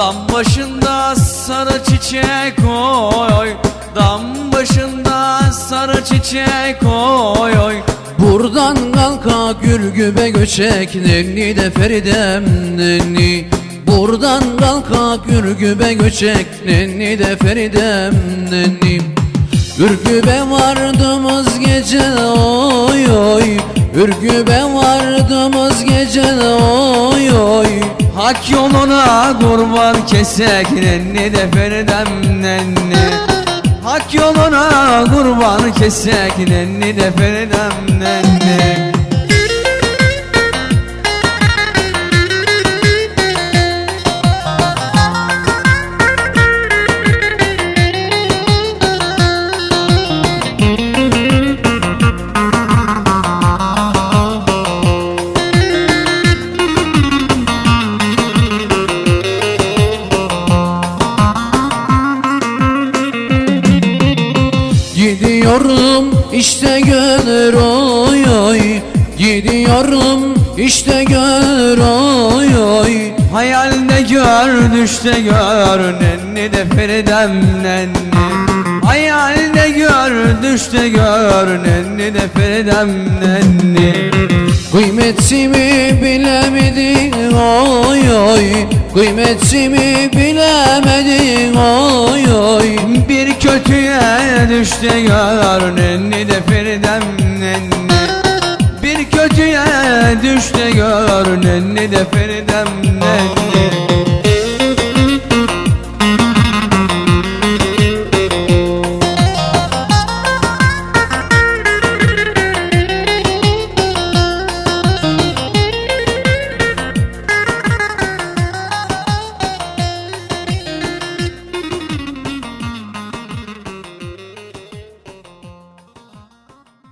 Dam başında sarı çiçek oy oy. Dam başında sarı çiçek oy oy. Buradan kalka gürgübe göçek nenni de Feridem nenni. Buradan kalka gürgübe göçek nenni de Feridem nenni. Ürgübe vardığımız gece oy oy. Ürgübe vardığımız gece oy oy Hak yoluna kurban kesek nenni de feridem nenni. Hak yoluna kurban kesek nenni de feridem nenni Gidiyorum işte gönül oy oy. Gidiyorum işte gönül oy oy. Hayalde gör düşte gör nenni de feridem nenni Hayalde gör düşte gör nenni de feridem nenni Kıymetimi bilemedin oy oy. Kıymetimi bilemedin oy oy. Bir kötüye düşte gör nenni de feridem nenni. Bir kötüye düşte gör nenni de feridem nenni